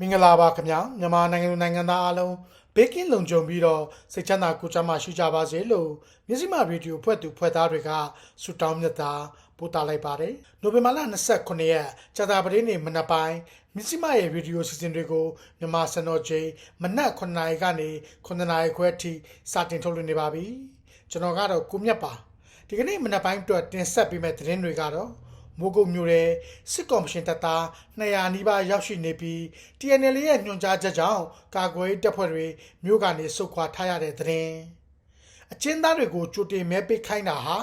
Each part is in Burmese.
မင်္ဂလာပါခင်ဗျာမြန်မာနိုင်ငံသူနိုင်ငံသားအားလုံးဘေးကင်းလုံခြုံပြီးတော့စိတ်ချမ်းသာကိုယ်ချမ်းသာရှိကြပါစေလို့မြစည်းမရေဒီယိုဖွဲ့သူဖွဲ့သားတွေကဆုတောင်းမြတ်တာပို့တာလိုက်ပါတယ်နိုဝင်ဘာလ29ရက်ကြာသပတေးနေ့မနက်ပိုင်းမြစည်းမရဲ့ရေဒီယိုစီစဉ်တွေကိုမြန်မာစံတော်ချိန်မနက်9:00နာရီကနေ9:00နာရီခွဲအထိစတင်ထုတ်လွှင့်နေပါပြီကျွန်တော်ကတော့ကိုမြတ်ပါဒီကနေ့မနက်ပိုင်းအတွက်တင်ဆက်ပေးမယ့်သတင်းတွေကတော့ မိုးကုတ်မြို့ရဲ့စစ်ကော်မရှင်တပ်သား200နီးပါးရောက်ရှိနေပြီး TNL ရဲ့ညွှန်ကြားချက်ကြောင့်ကာကွယ်ရေးတပ်ဖွဲ့တွေမြို့ကနေဆုတ်ခွာထားရတဲ့သတင်းအချင်းသားတွေကိုကြိုတင်မဲပေးခိုင်းတာဟာ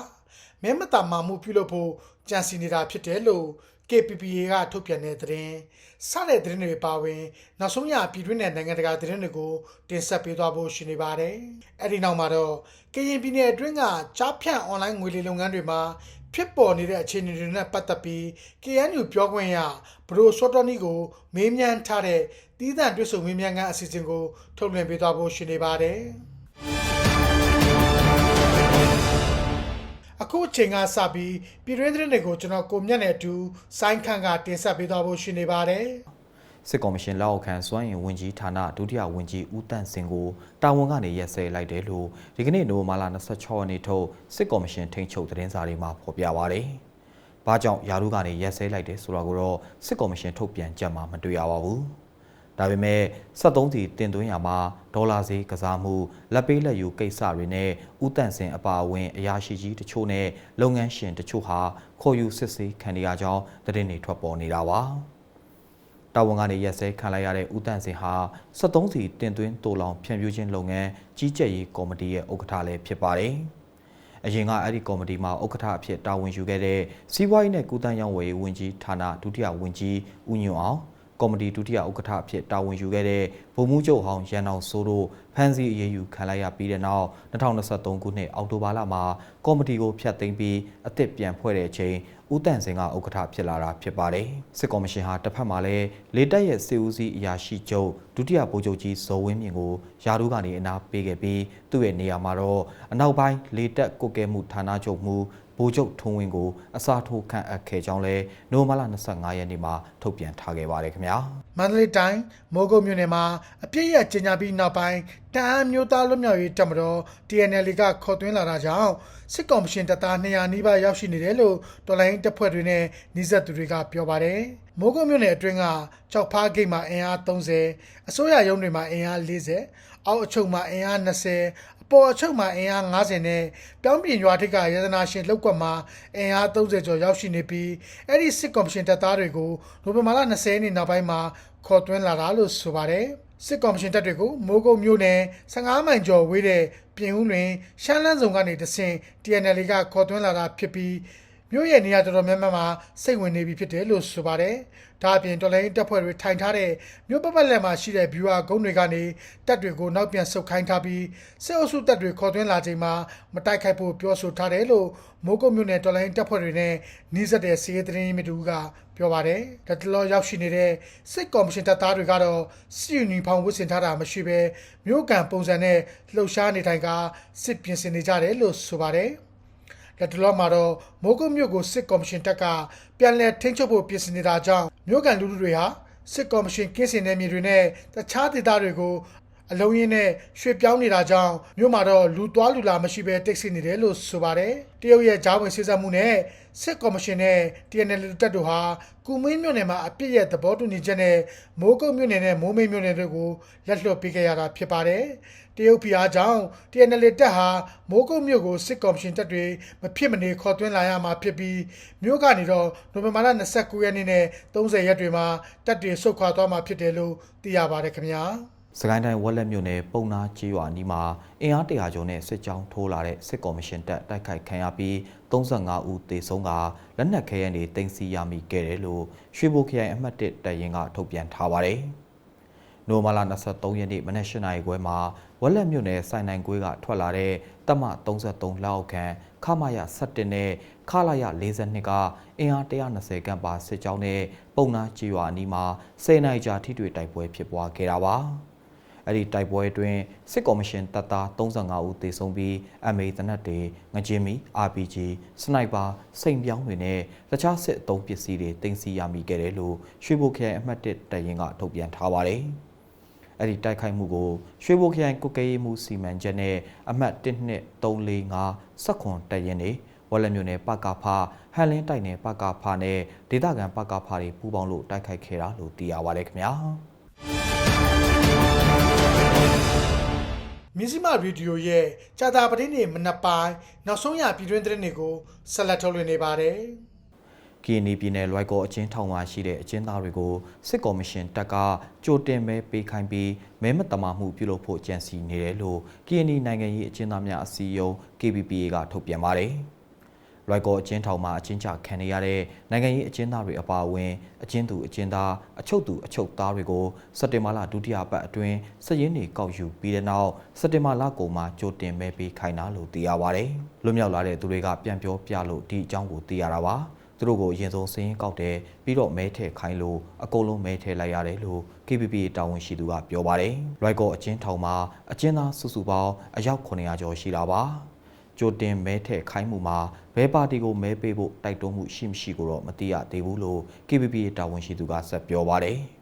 မဲမတမာမှုပြုလုပ်ဖို့ကြံစီနေတာဖြစ်တယ်လို့ KPPA ကထုတ်ပြန်တဲ့သတင်းစတဲ့သတင်းတွေပါဝင် နောက်ဆုံးရပြည်တွင်းနဲ့နိုင်ငံတကာသတင်းတွေကိုတင်ဆက်ပေးသွားဖို့ရှိနေပါတယ်။အဲ့ဒီနောက်မှာတော့ကရင်ပြည်နယ်အတွင်းကကြားဖြန့်အွန်လိုင်းငွေလိမ်လုပ်ငန်းတွေမှာ ဖြစ်ပေါ်နေတဲ့အခြေအနေတွေနဲ့ပတ်သက်ပြီး KNU ပြောခွင့်ရဘရိုစောတော်နီကိုမေးမြန်းထားတဲ့တီးသန့်တွဲဆုံမေးမြန်းခန်းအစီအစဉ်ကိုထုတ်လွှင့်ပေးသွားဖို့ရှိနေပါတယ်။အခုအချိန်ကစပြီးပြည်တွင်းသတင်းတွေကိုကျွန်တော်ကိုမြတ်နဲ့အတူစိုင်းခန့်ကတင်ဆက်ပေးသွားဖို့ရှိနေပါတယ်။ စစ်ကော်မရှင်လက်အောက်ခံစွမ်းရင်ဝင်ကြီးဌာနဒုတိယဝန်ကြီးဦးတန့်စင်ကိုတာဝန်ကနေရက်စဲလိုက်တယ်လို့ဒီကနေ့နိုဝင်ဘာလ26ရက်နေ့ထုတ်စစ်ကော်မရှင်ထိန်းချုပ်သတင်းစာတွေမှာဖော်ပြပါဗျ။ဘာကြောင့်ယာရုကနေရက်စဲလိုက်တယ်ဆိုတာကိုတော့စစ်ကော်မရှင်ထုတ်ပြန်ချက်မှာမတွေ့ရပါဘူး။ဒါပေမဲ့73စီတင်သွင်းရမှာဒေါ်လာဈေးကစားမှုလက်ပေးလက်ယူကိစ္စတွေနဲ့ဥတန့်စင်အပါအဝင်အရာရှိကြီးတချို့နဲ့လုပ်ငန်းရှင်တချို့ဟာခေါ်ယူစစ်ဆေးခံရကြောင်းသတင်းတွေထွက်ပေါ်နေတာပါ။ တာဝန်ကနေရက်စဲခံလိုက်ရတဲ့ဦးတန့်စင်ဟာ73စီတင်သွင်းတိုးလောင်ဖြန့်ဖြူးခြင်းလုပ်ငန်းကြီးကြပ်ရေးကော်မတီရဲ့ဥက္ကဋ္ဌလည်းဖြစ်ပါတယ်။အရင်ကအဲ့ဒီကော်မတီမှာဥက္ကဋ္ဌအဖြစ်တာဝန်ယူခဲ့တဲ့စီးပွားရေးနဲ့ကုသရေးဝန်ရေးဝန်ကြီးဌာနဒုတိယဝန်ကြီးဦးညွန့်အောင် ကော်မတီဒုတိယဥက္ကဋ္ဌအဖြစ်တာဝန်ယူခဲ့တဲ့ဗိုလ်မှူးချုပ်ဟောင်းရန်အောင်စိုးတို့ဖမ်းဆီးအရေးယူခံလိုက်ရပြီးတဲ့နောက်2023ခုနှစ်အောက်တိုဘာလမှာကော်မတီကိုဖျက်သိမ်းပြီးအသစ်ပြန်ဖွဲ့တဲ့အချိန်ဦးတန့်စင်ကဥက္ကဋ္ဌဖြစ်လာတာဖြစ်ပါတယ်စစ်ကော်မရှင်ဟာတစ်ဖက်မှာလည်းလေတပ်ရဲ့စစ်ဦးစီးအရာရှိချုပ်ဒုတိယဗိုလ်ချုပ်ကြီးဇော်ဝင်းမြင့်ကိုယာရုကနေအနာပေးခဲ့ပြီးသူ့ရဲ့နေရာမှာတော့အနောက်ပိုင်းလေတပ်ကုတ်ကဲမှုဌာနချုပ်မှု ဗိုလ်ချုပ်ထုံးဝင်းကိုအစားထိုးခန့်အပ်ခဲ့ကြောင်းလဲနိုဝင်ဘာလ25ရက်နေ့မှာထုတ်ပြန်ထားခဲ့ပါတယ်ခင်ဗျာမန္တလေးတိုင်းမိုးကုတ်မြို့နယ်မှာအပြည့်ရကျင်းညာပြီးနောက်ပိုင်းတအမ်းမျိုးသားလွတ်မြောက်ရေးတပ်မတော် TNL ကခေါ်သွင်းလာတာကြောင့်စစ်ကောင်မရှင်တပ်သား200နီးပါးရောက်ရှိနေတယ်လို့တော်လိုင်းတပ်ဖွဲ့တွေနဲ့နှိစက်သူတွေကပြောပါတယ်။မိုးကုတ်မြို့နယ်အတွင်းကကြောက်ဖားဂိတ်မှာအင်အား30အစိုးရရုံးတွေမှာအင်အား40အောက်အချုပ်မှာအင်အား20 အပေါ်အချုပ်မှာအင်အား90နဲ့ပြောင်းပြင်ရွာထိပ်ကရတနာရှင်လောက်ကွက်မှာအင်အား30ကျော်ရောက်ရှိနေပြီးအဲ့ဒီစစ်ကော်မရှင်တပ်သားတွေကိုနိုဝင်ဘာလ20ရက်နေ့နောက်ပိုင်းမှာခေါ်သွင်းလာတာလို့ဆိုပါတယ်စစ်ကော်မရှင်တပ်တွေကိုမိုးကုတ်မြို့နယ်15မိုင်ကျော်ဝေးတဲ့ပြင်ဦးတွင်ရှမ်းလန်းစုံကနေတဆင့် TNL ကခေါ်သွင်းလာတာဖြစ်ပြီး မြို့ရဲ့နေရာတော်တော်များများမှာစိတ်ဝင်နေပြီဖြစ်တယ်လို့ဆိုပါတယ်။ဒါအပြင်တော်လိုင်းတပ်ဖွဲ့တွေထိုင်ထားတဲ့မြို့ပတ်ပတ်လည်မှာရှိတဲ့ viewer ကုန်းတွေကနေတပ်တွေကိုနောက်ပြန်ဆုတ်ခိုင်းထားပြီးစစ်အုပ်စုတပ်တွေခေါ်သွင်းလာချိန်မှာမတိုက်ခိုက်ဖို့ပြောဆိုထားတယ်လို့မိုးကုတ်မြို့နယ်တော်လိုင်းတပ်ဖွဲ့တွေနဲ့နှီးစက်တဲ့စီးရဲသတင်းမြစ်တူကပြောပါတယ်။ဒါတလောရောက်ရှိနေတဲ့စစ်ကော်မရှင်တပ်သားတွေကတော့စစ်ယူနီဖောင်းဝတ်ဆင်ထားတာမရှိဘဲမြို့ကန်ပုံစံနဲ့လှုပ်ရှားနေထိုင်ကစစ်ပြင်ဆင်နေကြတယ်လို့ဆိုပါတယ်။ လက်တလောမှာတော့မိုးကုတ်မြို့ကိုစစ်ကော်မရှင်တပ်ကပြန်လည်ထိန်းချုပ်ဖို့ပြင်ဆင်နေတာကြောင့်မြို့ကန်လူလူတွေဟာစစ်ကော်မရှင်ကင်းစင်တဲ့မြေတွေနဲ့တခြားဒေသတွေကိုအလုံးရင်းနဲ့ရွှေ့ပြောင်းနေတာကြောင့်မြို့မှာတော့လူသွားလူလာမရှိဘဲတိတ်ဆိနေတယ်လို့ဆိုပါတယ်တရုတ်ရဲ့ဂျားဝင်စစ်ဆက်မှုနဲ့စစ်ကော်မရှင်နဲ့ TNL တပ်တို့ဟာကုမင်းမြို့နယ်မှာအပြစ်ရဲ့သဘောတူညီချက်နဲ့မိုးကုတ်မြို့နယ်နဲ့မိုးမိတ်မြို့နယ်တို့ကိုလက်လွှတ်ပေးခဲ့ရတာဖြစ်ပါတယ် တရုတ်ပြည်အားကြောင့် TNL တပ်ဟာမိုးကုတ်မြို့ကိုစစ်ကော်မရှင်တပ်တွေမဖြစ်မနေခေါ်သွင်းလာရမှာဖြစ်ပြီးမြို့ကနေတော့နိုဝင်ဘာလ29ရက်နေ့နဲ့30ရက်တွေမှာတပ်တွေဆုတ်ခွာသွားမှာဖြစ်တယ်လို့သိရပါတယ်ခင်ဗျာစကိုင်းတိုင်းဝက်လက်မြို့နယ်ပုံနာကြီးရွာနီးမှာအင်အားတရာကျော်နဲ့စစ်ကြောင်းထိုးလာတဲ့စစ်ကော်မရှင်တပ်တိုက်ခိုက်ခံရပြီး35ဦးသေဆုံးကလက်နက်ခဲယမ်းတွေတင်စီရမိခဲ့တယ်လို့ရွှေဘိုခရိုင်အမှတ်1တပ်ရင်းကထုတ်ပြန်ထားပါတယ်။ နိုမာလာ23ရက်နေ့မနက်၈နာရီခွဲမှာဝက်လက်မြို့နယ်စိုင်နိုင်ကွေးကထွက်လာတဲ့တပ်မ33လက်အောက်ခံခမာယ17နဲ့ခလာယ42ကအင်အား120ခန့်ပါစစ်ကြောင်းနဲ့ပုံနာကြီးရွာအနီးမှာ10နိုင်ကြာထိတွေ့တိုက်ပွဲဖြစ်ပွားခဲ့တာပါ။အဲ့ဒီတိုက်ပွဲအတွင်းစစ်ကော်မရှင်တပ်သား35ဦးသေဆုံးပြီး MA တနက်တွေငကြင်းမီ RPG စနိုက်ပါစိန်ပြောင်းတွေနဲ့တခြားစစ်အုံပစ္စည်းတွေတင်စီရမိခဲ့တယ်လို့ရွှေဘိုခရိုင်အမှတ်1တပ်ရင်းကထုတ်ပြန်ထားပါတယ်။ အဲ့ဒီတိုက်ခိုက်မှုကိုရွှေဘိုခရိုင်ကုတ်ကဲရေးမှုစီမံချက်နဲ့အမှတ်12345စက်ခွန်တပ်ရင်းတွေဝက်လက်မြို့နယ်ပကဖဟန်လင်းတိုက်နယ်ပကဖနဲ့ဒေသခံပကဖတွေပူးပေါင်းလို့တိုက်ခိုက်ခဲ့တာလို့သိရပါတယ်ခင်ဗျာ။မြင်းစီမရေဒီယိုရဲ့ကြာတာပတင်းနေမနက်ပိုင်းနောက်ဆုံးရပြည်တွင်းသတင်းတွေကိုဆက်လက်ထုတ်လွှင့်နေပါတယ် ကီနီပြည်နယ်လွိုက်ကောအချင်းထောင်မှာရှိတဲ့အချင်းသားတွေကိုစစ်ကော်မရှင်တပ်ကကြိုတင်မဲပေးခိုင်းပြီးမဲမတမာမှုပြုလုပ်ဖို့ကြံစီနေတယ်လို့ကီနီနိုင်ငံရေးအချင်းသားများအစည်းအရုံး KPPA ကထုတ်ပြန်ပါတယ်။လွိုက်ကောအချင်းထောင်မှာအချင်းချခံနေရတဲ့နိုင်ငံရေးအချင်းသားတွေအပါအဝင်အချင်းသူအချင်းသားအချုပ်သူအချုပ်သားတွေကိုစက်တင်ဘာလဒုတိယပတ်အတွင်းစည်ရင်းတွေကောက်ယူပြီးတဲ့နောက်စက်တင်ဘာလကုန်မှာကြိုတင်မဲပေးခိုင်းတာလို့သိရပါတယ်။လွတ်မြောက်လာတဲ့သူတွေကပြန်ပြောပြလို့ဒီအကြောင်းကိုသိရတာပါ။ သူတို့ကိုအရင်ဆုံးစည်ရင်းကောက်တယ်ပြီးတော့မဲထည့်ခိုင်းလို့အကုန်လုံးမဲထည့်လိုက်ရတယ်လို့ KPP တာဝန်ရှိသူကပြောပါတယ်။လွိုက်ကောအချင်းထောင်မှာအချင်းသားစုစုပေါင်းအယောက်900ကျော်ရှိတာပါ။ကြိုတင်မဲထည့်ခိုင်းမှုမှာဘဲပါတီကိုမဲပေးဖို့တိုက်တွန်းမှုရှိမရှိကိုတော့မသိရသေးဘူးလို့ KPP တာဝန်ရှိသူကဆက်ပြောပါတယ်။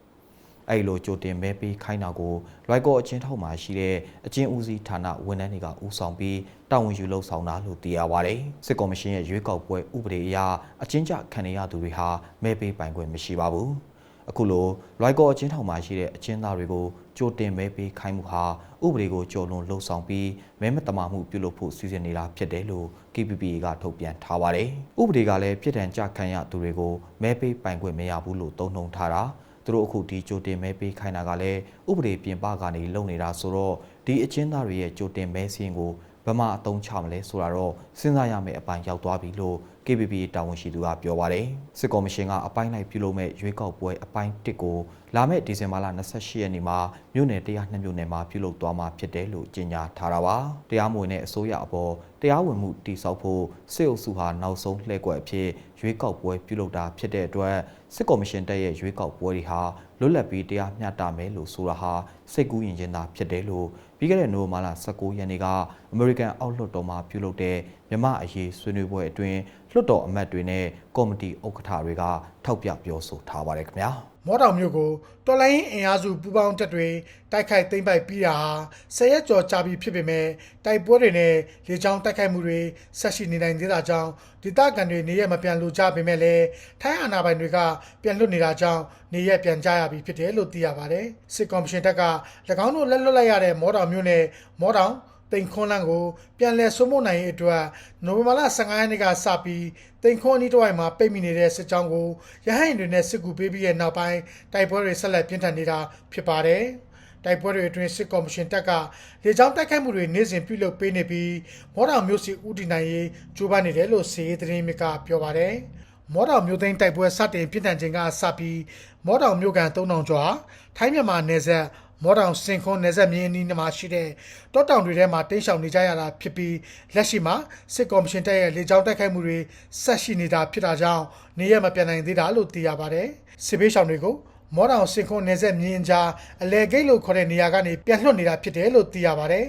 အဲ့လိုကြိုတင်မဲပေးခိုင်းတာကိုလွိုက်ကောအချင်းထောက်မှာရှိတဲ့အချင်းဦးစီးဌာနဝန်ထမ်းတွေကဦးဆောင်ပြီးတာဝန်ယူလှုပ်ဆောင်တာလို့သိရပါတယ်။စစ်ကော်မရှင်ရဲ့ရွေးကောက်ပွဲဥပဒေအရအချင်းကြခံရသူတွေဟာမဲပေးပိုင်ခွင့်မရှိပါဘူး။အခုလိုလွိုက်ကောအချင်းထောင်မှာရှိတဲ့အချင်းသားတွေကိုကြိုတင်မဲပေးခိုင်းမှုဟာဥပဒေကိုကျော်လွန်လှုံ့ဆော်ပြီးမဲမတမာမှုပြုလုပ်ဖို့စီစဉ်နေတာဖြစ်တယ်လို့ KPP ကထုတ်ပြန်ထားပါတယ်။ဥပဒေကလည်းပြည်ထန်ကြခံရသူတွေကိုမဲပေးပိုင်ခွင့်မရဘူးလို့သုံးနှုံထားတာ သူတို့အခုဒီကြိုတင်မဲပေးခိုင်းတာကလည်းဥပဒေပြင်ပကနေလုပ်နေတာဆိုတော့ဒီအချင်းသားတွေရဲ့ကြိုတင်မဲစင်းကိုဘယ်မှာအသုံးချမလဲဆိုတာတော့စဉ်းစားရမယ့်အပိုင်းရောက်သွားပြီလို့ KPP တာဝန်ရှိသူကပြောပါတယ်စစ်ကော်မရှင်ကအပိုင်းလိုက်ပြုလုပ်မဲ့ရွေးကောက်ပွဲအပိုင်း1ကို လာမယ့်ဒီဇင်ဘာလ28ရက်နေ့မှာမြို့နယ်102မြို့နယ်မှာပြုလုပ်သွားမှာဖြစ်တယ်လို့ကြေညာထားတာပါတရားမဝင်တဲ့အစိုးရအပေါ်တရားဝင်မှုတည်ဆောက်ဖို့စစ်အုပ်စုဟာနောက်ဆုံးလှည့်ကွက်အဖြစ်ရွေးကောက်ပွဲပြုလုပ်တာဖြစ်တဲ့အတွက်စစ်ကော်မရှင်တပ်ရဲ့ရွေးကောက်ပွဲတွေဟာလွတ်လပ်ပြီးတရားမျှတမယ်လို့ဆိုတာဟာစိတ်ကူးယဉ်ခြင်းသာဖြစ်တယ်လို့ပြီးခဲ့တဲ့နိုဝင်ဘာလ19ရက်နေ့ကအမေရိကန်အောက်လွှတ်တော်မှာပြုလုပ်တဲ့မြမအရေးဆွေးနွေးပွဲအတွင်းလွှတ်တော်အမတ်တွေနဲ့ကော်မတီဥက္ကဋ္ဌတွေကထောက်ပြပြောဆိုထားပါတယ်ခင်ဗျာ မော်တောင်မြို့ကိုတော်လိုင်းအင်အားစုပူးပေါင်းတပ်တွေတိုက်ခိုက်သိမ်းပိုက်ပြီးတာဟာဆယ်ရက်ကျော်ကြာပြီဖြစ်ပေမဲ့တိုက်ပွဲတွေနဲ့လေကြောင်းတိုက်ခိုက်မှုတွေဆက်ရှိနေနိုင်သေးတာကြောင့်ဒေသခံတွေနေရက်မပြန်လို့ကြပေမဲ့လည်းထိုင်းအာဏာပိုင်တွေကပြန်လွတ်နေတာကြောင့်နေရက်ပြန်ကြရပြီဖြစ်တယ်လို့သိရပါတယ်စစ်ကော်မရှင်တပ်က၎င်းတို့လက်လွတ်လိုက်ရတဲ့မော်တောင်မြို့နယ်မော်တောင် တိန်ခွန်းလန်းကိုပြန်လည်ဆွမို့နိုင်ရေးအတွက်နိုဝင်ဘာလ15ရက်နေ့ကစပြီးတိန်ခွန်းအနီးတစ်ဝိုက်မှာပိတ်မိနေတဲ့စစ်ကြောင်းကိုရဟန်းတွေနဲ့စစ်ကူပေးပြီးတဲ့နောက်ပိုင်းတိုက်ပွဲတွေဆက်လက်ပြင်းထန်နေတာဖြစ်ပါတယ်။တိုက်ပွဲတွေအတွင်းစစ်ကော်မရှင်တပ်ကလေကြောင်းတိုက်ခိုက်မှုတွေနေ့စဉ်ပြုလုပ်ပေးနေပြီးမော်တောင်မြို့စီဦးတီနိုင်ရေးကြိုးပမ်းနေတယ်လို့စီရေးသတင်းမြစ်ကပြောပါတယ်။မော်တောင်မြို့သိမ်းတိုက်ပွဲစတင်ပြင်းထန်ခြင်းကစပြီးမော်တောင်မြို့ကန်3000ကျော်ဟာထိုင်းမြန်မာနယ်စပ် မော်တောင်စင်ခွန်းနယ်စပ်မြင်းအနီးမှာရှိတဲ့တောတောင်တွေထဲမှာတိမ်းရှောင်နေကြရတာဖြစ်ပြီးလက်ရှိမှာစစ်ကော်မရှင်တပ်ရဲ့လေကြောင်းတိုက်ခိုက်မှုတွေဆက်ရှိနေတာဖြစ်တာကြောင့်နေရမပြန်နိုင်သေးတာလို့သိရပါတယ်စစ်ဘေးရှောင်တွေကိုမော်တောင်စင်ခွန်းနယ်စပ်မြင်းကြားအလဲဂိတ်လို့ခေါ်တဲ့နေရာကနေပြန်လွှတ်နေတာဖြစ်တယ်လို့သိရပါတယ်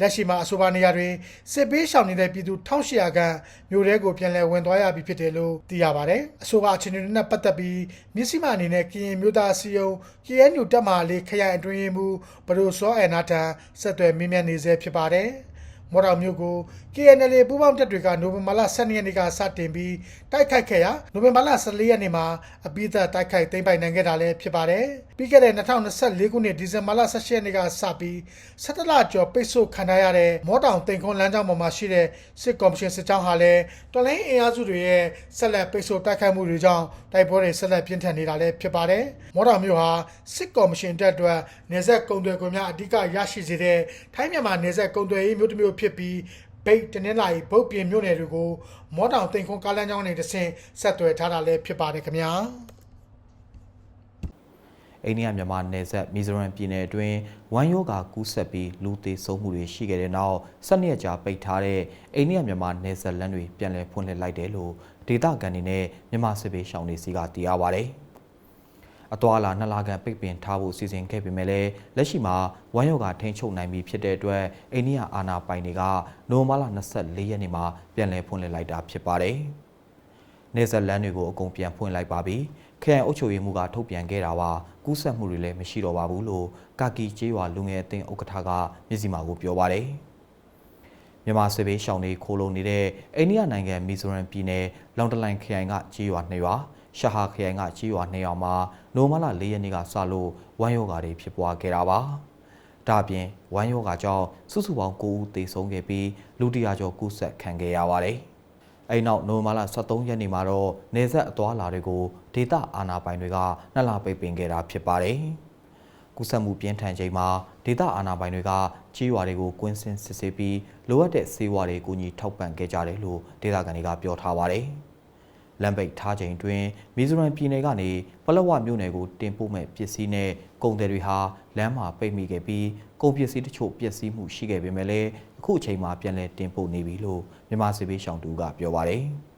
လက်ရှိမှာအဆိုပါနေရာတွင်စစ်ပေးရှောင်နေတဲ့ပြည်သူ1800ခန့်မြို့ထဲကိုပြန်လည်ဝင်သွားရပြီဖြစ်တယ်လို့သိရပါတယ်အဆိုပါအခြေအနေတွေနဲ့ပတ်သက်ပြီးမြစ်စီမအနေနဲ့ကရင်မျိုးသားစီယုံ KNU တက်မာလေးခရိုင်အတွင်းရေးမှူးဘဒိုစောအန်နာတန်ဆက်သွယ်မြင်းမြတ်နေဆဲဖြစ်ပါတယ် မော်တော်မျိုးကို KNL ပူးပေါင်းတပ်တွေကနိုဝင်ဘာလ12ရက်နေ့ကစတင်ပြီးတိုက်ခိုက်ခဲ့ရာနိုဝင်ဘာလ14ရက်နေ့မှာအပိသက်တိုက်ခိုက်သိမ်းပိုက်နိုင်ခဲ့တာလည်းဖြစ်ပါတယ်။ပြီးခဲ့တဲ့2024ခုနှစ်ဒီဇင်ဘာလ18ရက်နေ့ကစပြီး17လကျော်ပိတ်ဆို့ခံထားရတဲ့မော်တောင်တင်ခွန်လမ်းကြောင်းပေါ်မှာရှိတဲ့စစ်ကော်မရှင်စစ်ကြောင်းဟာလည်းတော်လိုင်းအင်အားစုတွေရဲ့ဆက်လက်ပိတ်ဆို့တိုက်ခိုက်မှုတွေကြောင့်တိုက်ပွဲတွေဆက်လက်ပြင်းထန်နေတာလည်းဖြစ်ပါတယ်။မော်တောင်မျိုးဟာစစ်ကော်မရှင်တပ်အတွက်နေဆက်ကုံတွေကွန်များအဓိကရရှိစေတဲ့ထိုင်းမြန်မာနေဆက်ကုံတွေရေးမျိုးတစ်မျိုးဖြစ်ပြီးဘိတ်တနင်္လာရီဘုတ်ပြင်းမြို့နယ်တွေကိုမော်တောင်တင်ခွန်ကားလမ်းကြောင်းနဲ့တဆင့်ဆက်သွယ်ထားတာလည်းဖြစ်ပါတယ်ခင်ဗျာအိန္ဒိယမြန်မာနယ်စပ်မီဇိုရမ်ပြည်နယ်အတွင်းဝမ်ယောဂါကူးဆက်ပြီးလူသေဆုံးမှုတွေရှိခဲ့တဲ့နောက်၁၂ရက်ကြာပိတ်ထားတဲ့အိန္ဒိယမြန်မာနယ်စပ်လမ်းတွေပြန်လည်ဖွင့်လှစ်လိုက်တယ်လို့ဒေသခံတွေနဲ့မြန်မာစစ်ဘေးရှောင်တွေစီကသိရပါဗျ။ အသွာလာနှစ်လခန့်ပိတ်ပင်ထားဖို့စီစဉ်ခဲ့ပေမဲ့လည်းလက်ရှိမှာဝမ်ယောဂါထိန်းချုပ်နိုင်ပြီဖြစ်တဲ့အတွက်အိန္ဒိယအာဏာပိုင်တွေကနိုဝင်ဘာလ24ရက်နေ့မှာပြန်လည်ဖွင့်လှစ်လိုက်တာဖြစ်ပါတယ်။နေဆက်လန်းတွေကိုအကုန်ပြန်ဖွင့်လိုက်ပါပြီ။ခရိုင်အုပ်ချုပ်ရေးမှူးကထုတ်ပြန်ခဲ့တာပါ။ကူးဆက်မှုတွေလည်းမရှိတော့ပါဘူးလို့ကာကီကျေးရွာလူငယ်အသင်းဥက္ကဋ္ဌကမြစည်းမာကိုပြောပါတယ်။မြန်မာစစ်ဘေးရှောင်းတွေခိုးလုံနေတဲ့အိန္ဒိယနိုင်ငံမီဇိုရမ်ပြည်နယ်လောင်တလိုင်ခရိုင်ကကျေးရွာနှစ်ရွာ ရှာဟာခရိုင်ကကျေးရွာနှစ်ရွာမှာနိုမလ၄ရက်နေ့ကစလို့ဝမ်းယောဂါတွေဖြစ်ပွားခဲ့တာပါ။ဒါအပြင်ဝမ်းယောဂါကြောင့်စုစုပေါင်း9ဦးသေဆုံးခဲ့ပြီးလူတရာကျော်ကူးဆက်ခံခဲ့ရပါတယ်။အဲ့နောက်နိုဝင်ဘာလ23ရက်နေ့မှာတော့နေဆက်အသွားလာတွေကိုဒေသအာဏာပိုင်တွေကနှစ်လပိတ်ပင်ခဲ့တာဖြစ်ပါတယ်။ကုသမှုပြင်းထန်ချိန်မှာဒေသအာဏာပိုင်တွေကကြီးရွာတွေကိုကွင်းစင်စစ်ဆေးပြီးလိုအပ်တဲ့စေဝါတွေအကူအညီထောက်ပံ့ခဲ့ကြတယ်လို့ဒေသခံတွေကပြောထားပါတယ်။ လမ်းပိတ်ထားချိန်တွင်မီဇိုရမ်ပြည်နယ်ကနေပလက်ဝမြို့နယ်ကိုတင်ပို့မဲ့ပစ္စည်းနဲ့ကုန်တယ်တွေဟာလမ်းမှာပိတ်မိခဲ့ပြီးကုန်ပစ္စည်းတချို့ပျက်စီးမှုရှိခဲ့ပေမဲ့လည်းအခုအချိန်မှာပြန်လည်တင်ပို့နေပြီလို့မြန်မာစစ်ဘေးရှောင်တူကပြောပါတယ်။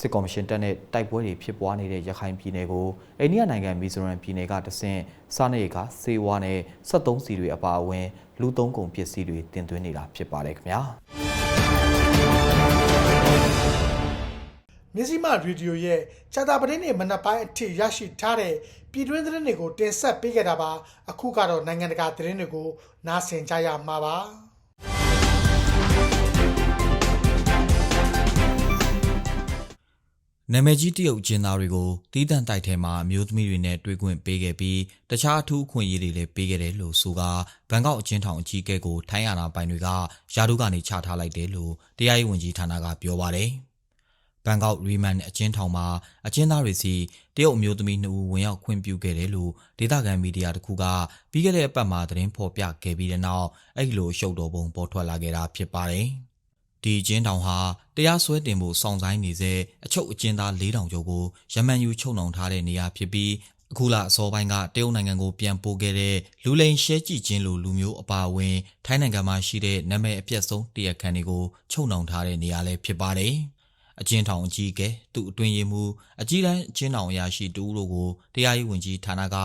စစ်ကော်မရှင်တပ်နဲ့တိုက်ပွဲတွေဖြစ်ပွားနေတဲ့ရခိုင်ပြည်နယ်ကိုအိန္ဒိယနိုင်ငံမီဇိုရမ်ပြည်နယ်ကတဆင့်စားနပ်ရိက္ခာစေဝါနဲ့73စီတွေအပါအဝင်လူသုံးကုန်ပစ္စည်းတွေတင်သွင်းနေတာဖြစ်ပါတယ်ခင်ဗျာ။ မြစည်းမရေဒီယိုရဲ့ဂျာတာပတင်းနေမနက်ပိုင်းအထိရရှိထားတဲ့ပြည်တွင်းသတင်းတွေကိုတင်ဆက်ပေးခဲ့တာပါအခုကတော့နိုင်ငံတကာသတင်းတွေကိုနားဆင်ကြရမှာပါနာမည်ကြီးတရုတ်ကျင်းသားတွေကိုတီးတန့်တိုက်ထဲမှာအမျိုးသမီးတွေနဲ့တွေ့ခွင့်ပေးခဲ့ပြီးတခြားအထူးအခွင့်အရေးတွေလည်းပေးခဲ့တယ်လို့ဆိုကဘန်ကောက်အချင်းထောင်အကြီးအကဲကိုထိုင်းအာဏာပိုင်တွေကယာတုကနေချထားလိုက်တယ်လို့တရားရေးဝန်ကြီးဌာနကပြောပါတယ်။ ဘန်ကောက်ရီမန်အချင်းထောင်မှာအချင်းသားတွေစီတရုတ်အမျိုးသမီး2ဦးဝင်ရောက်ခွင့်ပြုခဲ့တယ်လို့ဒေသခံမီဒီယာတစ်ခုကပြီးခဲ့တဲ့အပတ်မှာသတင်းဖော်ပြခဲ့ပြီးတဲ့နောက်အဲ့ဒီလိုရှုပ်တော်ပုံပေါ်ထွက်လာခဲ့တာဖြစ်ပါတယ်။ဒီအကျဉ်းထောင်ဟာတရားစွဲတင်ဖို့စောင့်ဆိုင်းနေစေအချုပ်အကျဉ်းသား4000ကျော်ကိုရမန်ယူချုပ်နှောင်ထားတဲ့နေရာဖြစ်ပြီးအခုလအစောပိုင်းကတရုတ်နိုင်ငံကိုပြန်ပို့ခဲ့တဲ့လူလိန်ရှဲကြည့်ခြင်းလိုလူမျိုးအပါအဝင်ထိုင်းနိုင်ငံမှာရှိတဲ့နာမည်အပြတ်ဆုံးတရားခံတွေကိုချုပ်နှောင်ထားတဲ့နေရာလည်းဖြစ်ပါတယ်။ အကျဉ်းထောင်အကြီးအကဲသူ့အတွင်းရေးမှူးအကြီးတန်းအကျဉ်းထောင်အရာရှိတူဦးတို့ကိုတရားရေးဝန်ကြီးဌာနက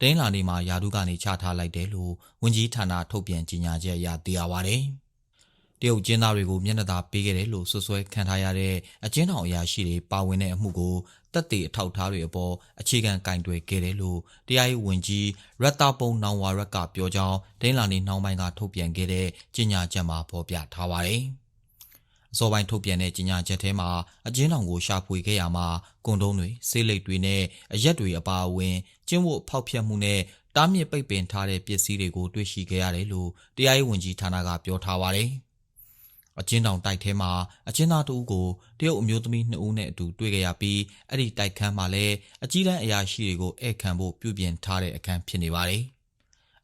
တင်းလာနေမှာယာတုကနေချထားလိုက်တယ်လို့ဝန်ကြီးဌာနထုတ်ပြန်ကြေညာချက်အရသိရပါတယ်။တရုတ်ကျင်းသားတွေကိုမျက်နှာသာပေးခဲ့တယ်လို့ဆွဆွဲခံထားရတဲ့အကျဉ်းထောင်အရာရှိတွေပါဝင်တဲ့အမှုကိုတက်တေအထောက်ထားတွေအပေါ်အခြေခံကင်တွယ်ခဲ့တယ်လို့တရားရေးဝန်ကြီးရတ္တပုံနောင်ဝါရက်ကပြောကြောင်းဒိန်းလာနေနှောင်းပိုင်းကထုတ်ပြန်ခဲ့တဲ့ကြေညာချက်မှာဖော်ပြထားပါတယ်။ အစောပိုင်းထုတ်ပြန်တဲ့ကြေညာချက်ထဲမှာအကျဉ်းထောင်ကိုရှာဖွေခဲ့ရမှာကွန်ဒုံးတွေဆေးလိပ်တွေနဲ့အရက်တွေအပါအဝင်ကျင်းဝတ်ဖောက်ဖျက်မှုနဲ့တားမြစ်ပိတ်ပင်ထားတဲ့ပစ္စည်းတွေကိုတွေ့ရှိခဲ့ရတယ်လို့တရားရေးဝန်ကြီးဌာနကပြောထားပါတယ်။အကျဉ်းထောင်တိုက်ထဲမှာအကျဉ်းသားတဦးကိုတရုတ်အမျိုးသမီး2ဦးနဲ့အတူတွေ့ကြရပြီးအဲ့ဒီတိုက်ခန်းမှာလည်းအကြီးတန်းအရာရှိတွေကိုဧည့်ခံဖို့ပြုပြင်ထားတဲ့အခန်းဖြစ်နေပါတယ်။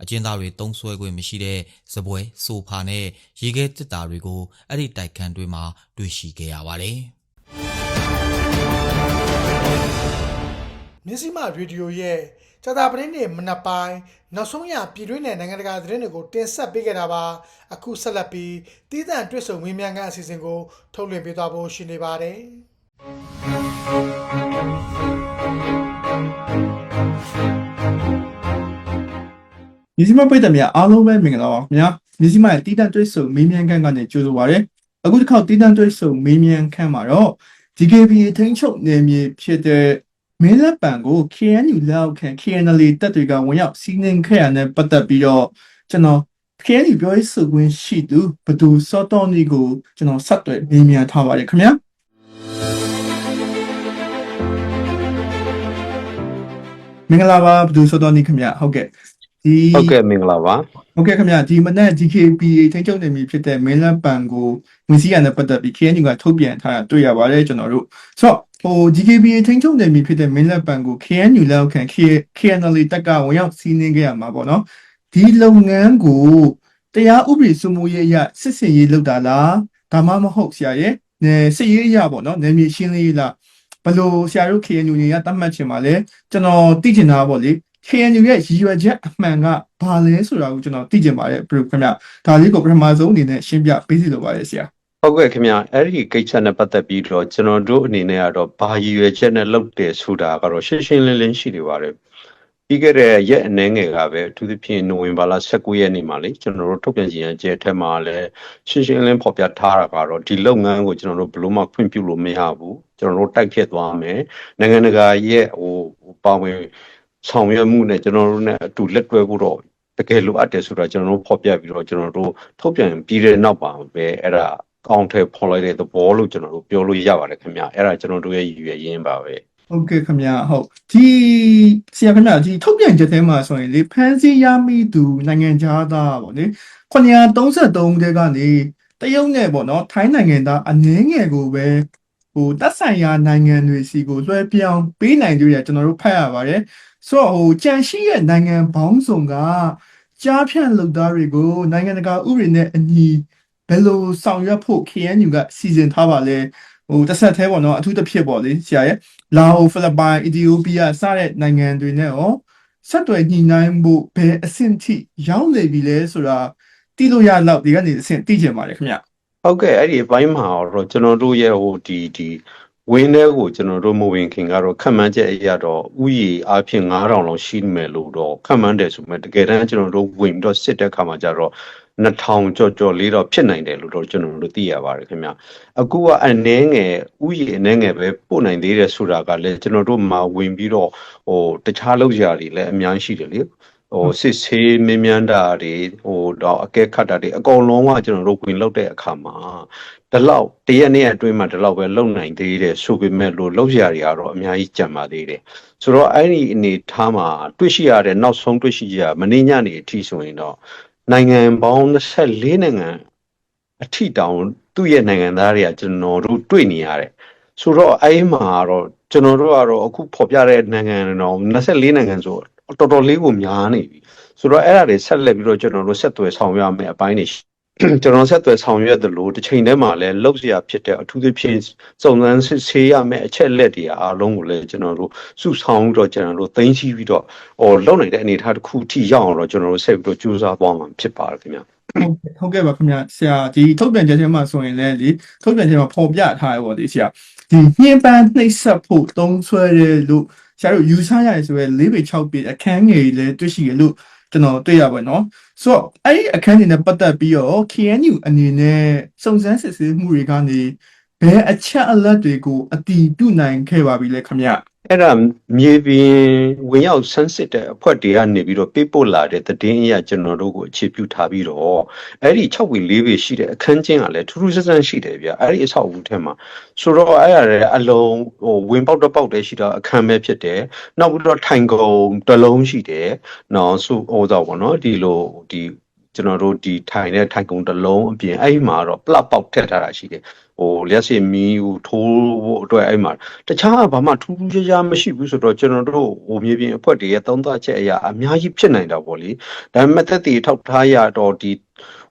အကျဉ်းသားတွေတုံးဆွဲခွင့်မရှိတဲ့ဇပွဲဆိုဖာနဲ့ရေခဲတစ်တာတွေကိုအဲ့ဒီတိုက်ခန်းတွေမှာတွေ့ရှိခဲ့ရပါတယ်။မြစည်းမရေဒီယိုရဲ့ဂျာတာပတင်းနေမနက်ပိုင်းနောက်ဆုံးရပြည်တွင်းနဲ့နိုင်ငံတကာသတင်းတွေကိုတင်ဆက်ပေးခဲ့တာပါအခုဆက်လက်ပြီးတည်တံ့တွဲဆုံဝင်းမြန်ကအစီအစဉ်ကိုထုတ်လွှင့်ပေးသွားဖို့ရှိနေပါတယ် ညီစီမပိတ်တယ်များအားလုံးပဲမင်္ဂလာပါခင်ဗျာမြစီမရဲ့တီးတန့်တွဲဆုံမေးမြန်းခန်းကနေကြိုဆိုပါရစေအခုတစ်ခေါက်တီးတန့်တွဲဆုံမေးမြန်းခန်းမှာတော့ DKBA ထိန်းချုပ်နယ်မြေဖြစ်တဲ့မင်းလက်ပံကို KNU လောက်ခံ KNL တပ်တွေကဝင်ရောက်စီးနင်းခဲ့ရတဲ့ပတ်သက်ပြီးတော့ကျွန်တော် KNU ပြောရေးဆိုခွင့်ရှိသူဘဒူစောတော်နီကိုကျွန်တော်ဆက်သွယ်မေးမြန်းထားပါတယ်ခင်ဗျာမင်္ဂလာပါဘဒူစောတော်နီခင်ဗျာဟုတ်ကဲ့ ဒီဟုတ်ကဲ့မင်္ဂလာပါဟုတ်ကဲ့ခင်ဗျာဒီမနက် DKBA ထိန်းချုပ်နယ်မြေဖြစ်တဲ့မင်းလက်ပံကိုဝင်စီးရတဲ့ပတ်သက်ပြီး KNU ကထုတ်ပြန်ထားတာတွေ့ရပါတယ်ကျွန်တော်တို့ဆိုတော့ဟို DKBA ထိန်းချုပ်နယ်မြေဖြစ်တဲ့မင်းလက်ပံကို KNU လောက်ခံ KNL တက်ကဝင်ရောက်စီးနင်းခဲ့ရမှာပေါ့နော်ဒီလုပ်ငန်းကိုတရားဥပဒေစိုးမိုးရေးအရစစ်စင်ရေးလုပ်တာလားဒါမှမဟုတ်ဆရာရဲ့နေစစ်ရေးအရပေါ့နော်နယ်မြေရှင်းလင်းရေးလားဘယ်လို့ဆရာတို့ KNU တွေကတတ်မှတ်ချင်ပါလဲကျွန်တော်သိချင်တာပေါ့လေ KNU ရဲ့ရည်ရွယ်ချက်အမှန်ကဘာလဲဆိုတာကိုကျွန်တော်သိချင်ပါတယ်ဘယ်လိုခင်ဗျဒါလေးကိုပထမဆုံးအနေနဲ့ရှင်းပြပေးစီလိုပါတယ်ဆရာဟုတ်ကဲ့ခင်ဗျအဲ့ဒီကိစ္စနဲ့ပတ်သက်ပြီးတော့ကျွန်တော်တို့အနေနဲ့ကတော့ဘာရည်ရွယ်ချက်နဲ့လုပ်တယ်ဆိုတာကတော့ရှင်းရှင်းလင်းလင်းရှိနေပါတယ်ပြီးခဲ့တဲ့ရက်အနည်းငယ်ကပဲအထူးသဖြင့်နိုဝင်ဘာလ19ရက်နေ့မှာလေကျွန်တော်တို့ထုတ်ပြန်ကြေညာချက်ထဲမှာလည်းရှင်းရှင်းလင်းဖော်ပြထားတာကတော့ဒီလုပ်ငန်းကိုကျွန်တော်တို့ဘယ်လို့မှခွင့်ပြုလို့မရဘူးကျွန်တော်တို့တိုက်ဖြတ်သွားမယ်နိုင်ငံတကာရဲ့ဟိုပါဝင် ဆောင်ရွက်မှုနဲ့ကျွန်တော်တို့ ਨੇ အတူလက်တွဲဖို့တော့တကယ်လိုအပ်တယ်ဆိုတာကျွန်တော်တို့ဖော်ပြပြီးတော့ကျွန်တော်တို့ထုတ်ပြန်ပြီးတဲ့နောက်ပါပဲအဲ့ဒါကောင်းထဲဖော်လိုက်တဲ့သဘောလို့ကျွန်တော်တို့ပြောလို့ရပါတယ်ခင်ဗျအဲ့ဒါကျွန်တော်တို့ရဲ့ရည်ရွယ်ရင်းပါပဲဟုတ်ကဲ့ခင်ဗျဟုတ်ဒီဆရာခင်ဗျဒီထုတ်ပြန်ချက်ထဲမှာဆိုရင်လေဖန်စီရမိသူနိုင်ငံသားသားပေါ့လေ933တဲကနေတရုတ်နဲ့ပေါ့နော်ထိုင်းနိုင်ငံသားအနည်းငယ်ကိုပဲဟိုတက်ဆိုင်ရာနိုင်ငံတွေစီကိုလွှဲပြောင်းပေးနိုင်ကြရကျွန်တော်တို့ဖတ်ရပါတယ် ဆိုတော့ဟိုကြံရှိရဲ့နိုင်ငံပေါင်းစုံကကြားဖြန့်လုပ်သားတွေကိုနိုင်ငံတကာဥပဒေနဲ့အညီဘယ်လိုဆောင်ရွက်ဖို့ KNU ကစီစဉ်ထားပါလဲဟိုတစ်ဆက်သေးပေါ့နော်အထူးသဖြင့်ပေါ့လေဆရာရဲ့လာအိုဖိလစ်ပိုင်အီသီယိုးပီးယားစတဲ့နိုင်ငံတွေနဲ့ရောဆက်သွယ်ညှိနှိုင်းဖို့ဘယ်အဆင့်ထိရောက်နေပြီလဲဆိုတာသိလို့ရတော့ဒီကနေအဆင့်သိကြပါတယ်ခင်ဗျဟုတ်ကဲ့အဲ့ဒီအပိုင်းမှာတော့ကျွန်တော်တို့ရဲ့ဟိုဒီဒီ ဝင်းထဲကိုကျွန်တော်တို့မဝင်ခင်ကတော့ခန့်မှန်းချက်အရတော့ဥယျာဉ်အဖြစ်9000လောက်ရှိမယ်လို့တော့ခန့်မှန်းတယ်ဆိုမှတကယ်တမ်းကျွန်တော်တို့ဝင်ပြီးတော့စစ်တဲ့ခါမှာကျတော့2000ကြော်ကြော်လေးတော့ဖြစ်နိုင်တယ်လို့တော့ကျွန်တော်တို့သိရပါတယ်ခင်ဗျအခုကအနည်းငယ်ဥယျာဉ်အနည်းငယ်ပဲပို့နိုင်သေးတယ်ဆိုတာကလည်းကျွန်တော်တို့မှာဝင်ပြီးတော့ဟိုတခြားလောက်ရာတွေလည်းအများကြီးရှိတယ်လေ ဟိုစစ်ဆေးမင်းမြန်းတာတွေဟိုတော့အကဲခတ်တာတွေအကုန်လုံးကကျွန်တော်တို့ဝင်လောက်တဲ့အခါမှာဒီလောက်တရက်နေ့အတွင်းမှာဒီလောက်ပဲလုံနိုင်သေးတယ်ဆိုပေမဲ့လို့လောက်ရာတွေကတော့အများကြီးကြံပါသေးတယ်ဆိုတော့အဲ့ဒီအနေထားမှာတွေ့ရှိရတဲ့နောက်ဆုံးတွေ့ရှိရမင်းညနေအထိဆိုရင်တော့နိုင်ငံပေါင်း24နိုင်ငံအထိတောင်သူ့ရဲ့နိုင်ငံသားတွေကကျွန်တော်တို့တွေ့နေရတယ်ဆိုတော့အဲ့ဒီမှာတော့ကျွန်တော်တို့ကတော့အခုဖော်ပြတဲ့နိုင်ငံတော့24နိုင်ငံဆို တော်တော်လေးကိုများနေပြီဆိုတော့အဲ့ဒါတွေဆက်လက်ပြီးတော့ကျွန်တော်တို့ဆက်သွယ်ဆောင်ရွက်မယ်အပိုင်းတွေရှိကျွန်တော်ဆက်သွယ်ဆောင်ရွက်သလိုတစ်ချိန်တည်းမှာလည်းလှုပ်ရှားဖြစ်တဲ့အထူးသဖြင့်စုံစမ်းစစ်ဆေးရမယ့်အချက်လက်တွေအားလုံးကိုလည်းကျွန်တော်တို့စုဆောင်ပြီးတော့ကျွန်တော်တို့သိသိပြီးတော့ဟိုလုံနိုင်တဲ့အနေအထားတစ်ခုထိရောက်အောင်တော့ကျွန်တော်တို့ဆက်ပြီးတော့ကြိုးစားသွားမှာဖြစ်ပါတယ်ခင်ဗျာ ဟုတ်ကဲ့ဟုတ်ကဲ့ပါခင်ဗျဆရာဒီထုတ်ပြန်ချက်ထဲမှာဆိုရင်လည်းလေထုတ်ပြန်ချက်မှာဖော်ပြထားရပေါ့လေဆရာဒီညှဉ်းပန်းနှိပ်စက်ဖို့တုံးဆွဲတယ်လို့ဆရာတို့ယူဆရတယ်ဆိုရဲ၄ပေ6ပေအခန်းငယ်လည်းတွေ့ရှိရလို့ကျွန်တော်တွေ့ရပါတော့ဆိုတော့အဲ့ဒီအခန်းတွေနဲ့ပတ်သက်ပြီးတော့ KNU အနေနဲ့စုံစမ်းစစ်ဆေးမှုတွေကနေဘယ်အချက်အလက်တွေကိုအတည်ပြုနိုင်ခဲ့ပါပြီလဲခင်ဗျ အဲ့ဒါမြေပြင်ဝင်ရောက်ဆန်းစစ်တဲ့အဖွဲ့တွေကနေပြီးတော့ပေးပို့လာတဲ့သတင်းအရကျွန်တော်တို့ကိုအခြေပြုထားပြီးတော့အဲ့ဒီ6ဝီ4ပေရှိတဲ့အခန်းချင်းကလည်းထူးထူးဆန်းဆန်းရှိတယ်ဗျအဲ့ဒီအဆောက်အဦထဲမှာဆိုတော့အဲ့ရတဲ့အလုံးဟိုဝင်ပေါက်တစ်ပေါက်တည်းရှိတာအခန်းပဲဖြစ်တယ်နောက်ပြီးတော့ထိုင်ကုန်တစ်လုံးရှိတယ်နော်ဆိုဟိုတော့ဗောနော်ဒီလိုဒီကျွန်တော်တို့ဒီထိုင်တဲ့ထိုင်ကုန်တစ်လုံးအပြင်အဲ့ဒီမှာတော့ပလတ်ပေါက်ထည့်ထားတာရှိတယ် ဟိုလျှက်စင်မီးကိုထိုးဖို့အတွက်အဲ့မှာတခြားဘာမှထူးထူးခြားခြားမရှိဘူးဆိုတော့ကျွန်တော်တို့ဟိုမြေပြင်အဖွဲ့တွေရဲ့သုံးသပ်ချက်အရာအများကြီးဖြစ်နိုင်တာပေါ့လေဒါပေမဲ့သက်တည်ထောက်ထားရတော့ဒီ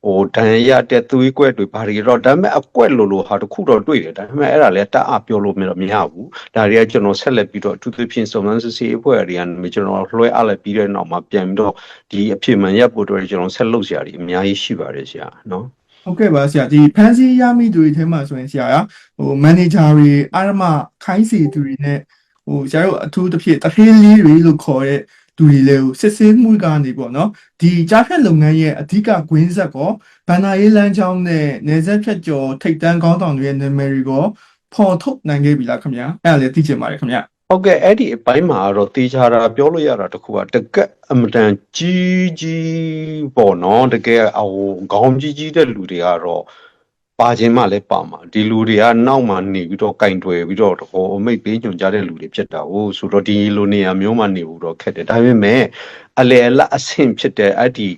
ဟိုဒဏ်ရာတဲ့သွေးကွက်တွေဘာတွေတော့ဒါပေမဲ့အကွက်လိုလိုဟာတခုတော့တွေ့တယ်ဒါပေမဲ့အဲ့ဒါလည်းတအားပြောလို့မရမရဘူးဒါတွေကကျွန်တော်ဆက်လက်ပြီးတော့အထူးသဖြင့်စုံစမ်းစစ်ဆေးအဖွဲ့တွေကနေကျွန်တော်လွှဲအပ်လိုက်ပြီးတဲ့နောက်မှာပြန်ပြီးတော့ဒီအဖြစ်မှန်ရပ်ဖို့အတွက်ကျွန်တော်ဆက်လုပ်စရာတွေအများကြီးရှိပါတယ်ဆရာနော် ဟုတ်ကဲ့ပါဆရာဒီဖန်စီရမိသူတွေထဲမှာဆိုရင်ဆရာကဟိုမန်နေဂျာတွေအာရမခိုင်းစီသူတွေနဲ့ဟိုဆရာတို့အထူးတစ်ဖြစ်တထေးလေးတွေလို့ခေါ်တဲ့သူတွေလည်းစစ်ဆေးမှုကနေပေါ့နော်ဒီကြားဖြတ်လုပ်ငန်းရဲ့အဓိကကွင်းဆက်ကောဗန္နာရေးလမ်းကြောင်းနဲ့နေဆက်ဖြတ်ကျော်ထိတ်တန်းကောင်းဆောင်တွေရဲ့နာမည်တွေကိုဖော်ထုတ်နိုင်ခဲ့ပြီလားခင်ဗျာအဲ့ဒါလည်းသိချင်ပါတယ်ခင်ဗျာ ဟုတ်ကဲ့အဲ့ဒီအပိုင်းမှာတော့တေချာတာပြောလို့ရတာတစ်ခုကတကက်အမတန်ကြီးကြီးပေါ့နော်တကယ်ဟိုခေါင်းကြီးကြီးတဲ့လူတွေကတော့ပါခြင်းမှလည်းပါမှာဒီလူတွေကနောက်မှနေပြီးတော့ကင်တွယ်ပြီးတော့ဟိုအမိတ်ပေးညွှန်ကြားတဲ့လူတွေဖြစ်တာဟုတ်ဆိုတော့ဒီလိုနေရာမျိုးမှနေဘူးတော့ခက်တယ်ဒါပေမဲ့အလေအလတ်အဆင့်ဖြစ်တဲ့အဲ့ဒီ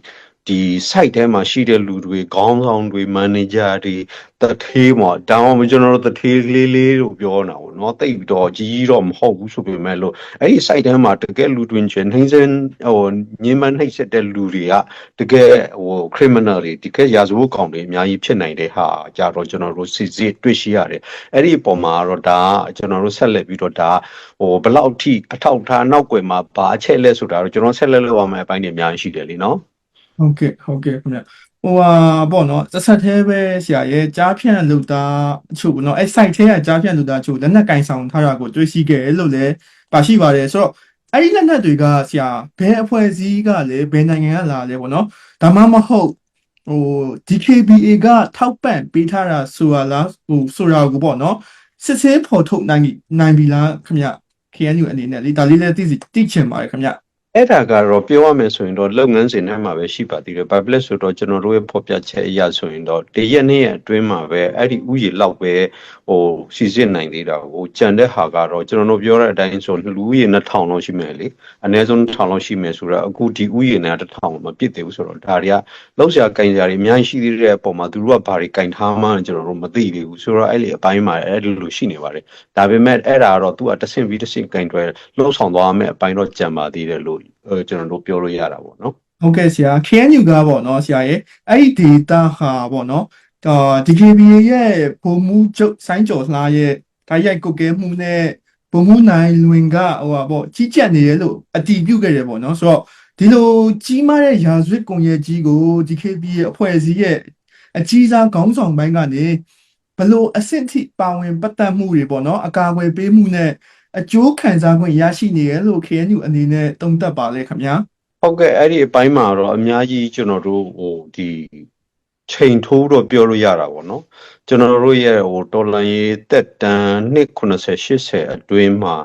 ဒီ site ထဲမှာရှိတဲ့လူတွေခေါင်းဆောင်တွေ manager တွေတထေးမှာတောင်းကျွန်တော်တို့တထေးလေးလေးလို့ပြောနေတာပေါ့နော်တိတ်ပြီးတော့ကြီးကြီးတော့မဟုတ်ဘူးဆိုပေမဲ့လို့အဲ့ဒီ site ထဲမှာတကယ်လူတွင်ချင်းနှိမ့်စင်ဟိုညင်မနှိမ့်ဆက်တဲ့လူတွေကတကယ်ဟို criminal တွေတကယ်ရာဇဝတ်ကောင်တွေအများကြီးဖြစ်နိုင်တဲ့ဟာကြတော့ကျွန်တော်တို့စစ်စစ်တွေ့ရှိရတယ်အဲ့ဒီအပေါ်မှာတော့ဒါကကျွန်တော်တို့ဆက်လက်ပြီးတော့ဒါဟိုဘလောက်ထိအထောက်ထားနောက်ွယ်မှာဘာအချက်လက်ဆိုတာတော့ကျွန်တော်ဆက်လက်လုပ်ရမယ့်အပိုင်းတွေအများကြီးရှိတယ်လीနော် ဟုတ်ကဲ့ဟုတ်ကဲ့ခင်ဗျဟိုဟာပေါ့နော်စဆက်သေးပဲဆရာရဲ့ကြားဖြန့်လူသားအချို့ပေါ့နော်အဲ့ site ထဲကကြားဖြန့်လူသားအချို့လက်နက်ကင်ဆောင်ထားတာကိုတွေ့ရှိခဲ့တယ်လို့လည်းပါရှိပါတယ်ဆိုတော့အဲ့ဒီလက်နက်တွေကဆရာဘယ်အဖွဲ့အစည်းကလဲဘယ်နိုင်ငံကလာလဲပေါ့နော်ဒါမှမဟုတ်ဟို DKBA ကထောက်ပံ့ပေးထားတာဆိုတာလားဟိုဆိုတာကိုပေါ့နော်စစ်ဆေးဖော်ထုတ်နိုင်ပြီနိုင်ပြီလားခင်ဗျ KNU အနေနဲ့လေဒါလေးလည်းသိစီသိချင်ပါတယ်ခင်ဗျ အဲ့ဒါကတော့ပြောရမယ်ဆိုရင်တော့လုပ်ငန်းစဉ်ထဲမှာပဲရှိပါသေးတယ်။ဘာဖြစ်လဲဆိုတော့ကျွန်တော်တို့ရဲ့ဖော်ပြချက်အရဆိုရင်တော့တရက်နေ့ရဲ့အတွင်းမှာပဲအဲ့ဒီဥယျာဉ်လောက်ပဲ ဟိုစီစစ်နိုင်သေးတာဟိုကြံတဲ့ဟာကတော့ကျွန်တော်တို့ပြောတဲ့အတိုင်းဆိုလူဥယျာဉ်2000လောက်ရှိမယ်လေ။အနည်းဆုံး1000လောက်ရှိမယ်ဆိုတော့အခုဒီဥယျာဉ်နဲ့1000မပြည့်သေးဘူးဆိုတော့ဒါတွေကလောက်ဆရာကင်စရာတွေအများကြီးရှိသေးတဲ့အပေါ်မှာသူတို့ကဘာတွေကင်ထားမှန်းကျွန်တော်တို့မသိသေးဘူးဆိုတော့အဲ့ဒီအပိုင်းမှာအဲ့ဒီလိုရှိနေပါတယ်။ဒါပေမဲ့အဲ့ဒါကတော့သူကတစ်ဆင့်ပြီးတစ်ဆင့်ကင်တွယ်လှုပ်ဆောင်သွားမယ်အပိုင်းတော့ကြံပါသေးတယ်လို့အဲကျွန်တော်တို့ပြောလို့ရတာပေါ့နော်ဟုတ်ကဲ့ဆရာ KNU ကပေါ့နော်ဆရာရဲ့အဲ့ဒီ data ဟာပေါ့နော် အာ DKBA ရဲ့ပုံမှုချုပ်ဆိုင်းကျော်လှရဲ့တိုက်ရိုက်ကုတ်ကဲမှုနဲ့ပုံမှုနိုင်လွင်ကဟိုပါပေါ့ကြီးကြက်နေတယ်လို့အတီးပြုတ်ခဲ့တယ်ပေါ့နော်ဆိုတော့ဒီလိုကြီးမားတဲ့ရာဇဝတ်ကွန်ရက်ကြီးကို DKBA အဖွဲ့အစည်းရဲ့အကြီးစားခေါင်းဆောင်ပိုင်းကနေဘလို့အဆင့်ထိပါဝင်ပတ်သက်မှုတွေပေါ့နော်အကာအကွယ်ပေးမှုနဲ့အကျိုးခံစားခွင့်ရရှိနေရလို့ KNU အနေနဲ့တုံ့တက်ပါလေခင်ဗျာဟုတ်ကဲ့အဲ့ဒီအပိုင်းမှာတော့အများကြီးကျွန်တော်တို့ဟိုဒီ ချိန်ထိုးတော့ပြောလို့ရတာပေါ့နော်ကျွန်တော်တို့ရဲ့ဟိုတော်လန်ရေးတက်တန်နှစ်90 80အတွင်းမှာ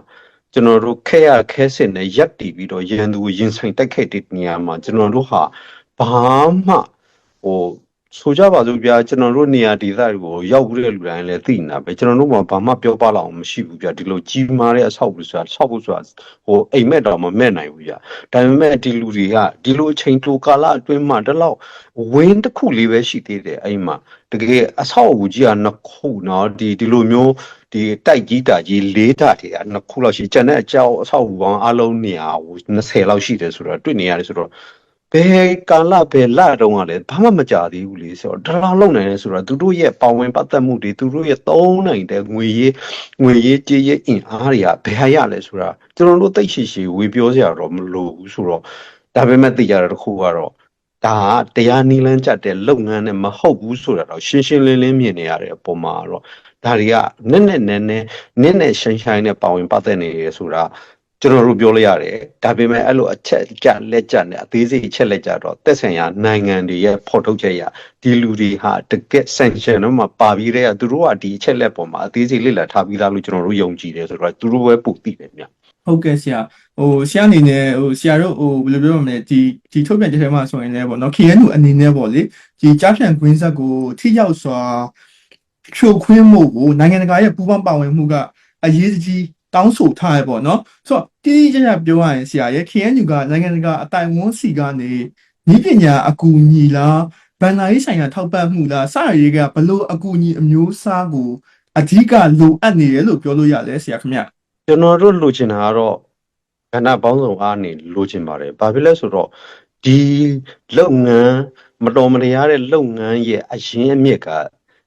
ကျွန်တော်တို့ခဲရခဲစင်နဲ့ရက်တီပြီးတော့ရန်သူကိုရင်ဆိုင်တိုက်ခိုက်တဲ့နေရာမှာကျွန်တော်တို့ဟာဘာမှဟို ဆိုကြပါစို့ဗျာကျွန်တော်တို့နေရာဒေသတွေကိုရောက်ကြတဲ့လူတိုင်းလည်းသိနေတာပဲကျွန်တော်တို့မှဘာမှပြောပါလောက်မရှိဘူးဗျာဒီလိုကြီးမားတဲ့အဆောက်အဦဆိုတာဆောက်ဖို့ဆိုတာဟိုအိမ်မက်တော်မမဲ့နိုင်ဘူးဗျာဒါပေမဲ့ဒီလူတွေကဒီလိုအချိန်တိုကာလအတွင်းမှာတလောက်ဝင်းတစ်ခုလေးပဲရှိသေးတယ်အိမ်မှာတကယ်အဆောက်အဦကြီးကနှစ်ခုနော်ဒီဒီလိုမျိုးဒီတိုက်ကြီးတာကြီးလေးတာတွေကနှစ်ခုလောက်ရှိကျန်တဲ့အကြောက်အဆောက်အဦပေါင်းအလုံးနေရာ20လောက်ရှိတယ်ဆိုတော့တွေ့နေရတယ်ဆိုတော့ ဘယ်ကာလဘယ်လတုန်းကလည်းဘာမှမကြသေးဘူးလေဆိုတော့ဒါလောက်လုံနိုင်တယ်ဆိုတော့သူတို့ရဲ့ပါဝင်ပတ်သက်မှုတွေသူတို့ရဲ့သုံးနိုင်တဲ့ငွေရေးငွေရေးကြေးရေးအင်အားတွေကဘယ်ဟာရလဲဆိုတာကျွန်တော်တို့သိရှိရှိဝေပြောစရာတော့မလိုဘူးဆိုတော့ဒါပေမဲ့သိကြတာတစ်ခုကတော့ဒါကတရားနီလန်းကြတဲ့လုပ်ငန်းနဲ့မဟုတ်ဘူးဆိုတာတော့ရှင်းရှင်းလင်းလင်းမြင်နေရတဲ့အပေါ်မှာတော့ဒါတွေကနက်နက်နဲနဲနက်နက်ရှိုင်းရှိုင်းနဲ့ပါဝင်ပတ်သက်နေရဆိုတာ ကျွန်တော်တို့ပြောလို့ရတယ်ဒါပေမဲ့အဲ့လိုအချက်ကြလက်ကြနဲ့အသေးစိတ်အချက်လက်ကြတော့သက်ဆိုင်ရာနိုင်ငံတွေရဲ့ဖော်ထုတ်ချက်ရဒီလူတွေဟာတကက် sanction တော့မှာပါပြီးတဲ့ကသူတို့ကဒီအချက်လက်ပေါ်မှာအသေးစိတ်လေ့လာထားပြီးသားလို့ကျွန်တော်တို့ယုံကြည်တယ်ဆိုတော့သူတို့ပဲပို့သိတယ်ဗျဟုတ်ကဲ့ဆရာဟိုဆရာအနေနဲ့ဟိုဆရာတို့ဟိုဘယ်လိုပြောရမလဲဒီဒီထုတ်ပြန်ချက်ထဲမှာဆိုရင်လည်းပေါ့နော် KNU အနေနဲ့ပေါ့လေဒီကြားဖြန့်ကွင်းဆက်ကိုထိရောက်စွာဖြိုခွင်းမှုကိုနိုင်ငံတကာရဲ့ပူးပေါင်းပါဝင်မှုကအရေးကြီး တောင်းဆိုထားရပေါ့နော်ဆိုတော့တိတိကျကျပြောရရင်ဆရာရဲ့ KNU ကနိုင်ငံတကာအတိုင်ဝန်းစီကနေဤပညာအကူအညီလားဗန်နာရေးဆိုင်ရာထောက်ပံ့မှုလားစရရေးကဘလို့အကူအညီအမျိုးအစားကိုအဓိကလိုအပ်နေတယ်လို့ပြောလို့ရတယ်ဆရာခင်ဗျကျွန်တော်တို့လိုချင်တာကတော့ကဏ္ဍပေါင်းစုံအားနေလိုချင်ပါတယ်။ဘာဖြစ်လဲဆိုတော့ဒီလုပ်ငန်းမတော်မတရားတဲ့လုပ်ငန်းရဲ့အရင်းအမြစ်က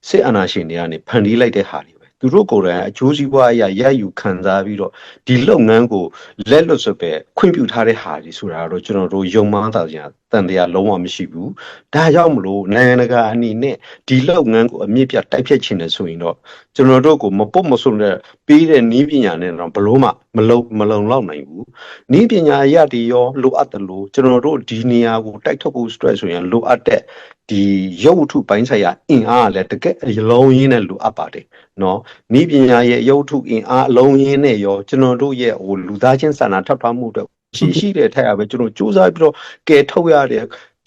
စစ်အာဏာရှင်တွေကနေဖန်တီးလိုက်တဲ့ဟာတွေပဲ။တ သူတို့ကိုယ်တိုင်အကျိုးစီးပွားအရာရယူခံစားပြီးတော့ဒီလုပ်ငန်းကိုလက်လွတ်စွပ်ပဲခွင့်ပြုထားတဲ့ဟာကြီးဆိုတာတော့ကျွန်တော်တို့ယုံမှန်းသာစရာတန်တရားလုံးဝမရှိဘူးဒါကြောင့်မလို့နိုင်ငံတကာအနေနဲ့ဒီလုပ်ငန်းကိုအမြင့်ပြတ်တိုက်ဖြတ်ခြင်းနဲ့ဆိုရင်တော့ကျွန်တော်တို့ကိုမပုတ်မဆုံတဲ့ပေးတဲ့နည်းပညာနဲ့တော့ဘလို့မှမလုံမလုံလောက်နိုင်ဘူးနည်းပညာအရာတွေရောလိုအပ်တယ်လို့ကျွန်တော်တို့ဒီနေရာကိုတိုက်ထုတ်ဖို့ stress ဆိုရင်လိုအပ်တဲ့ဒီရုပ်ဝတ္ထုပိုင်းဆိုင်ရာအင်အားကလည်းတကယ်အလုံးရင်းနဲ့လိုအပ်ပါတယ်နော်နည်းပညာရဲ့ရုပ်ဝတ္ထုအင်အားအလုံးရင်းနဲ့ရောကျွန်တော်တို့ရဲ့ဟိုလူသားချင်းစာနာထောက်ထားမှုအတွက်ရှိရှိတဲ့ထက်အပဲကျွန်တော်စူးစမ်းပြီးတော့ကယ်ထုတ်ရတဲ့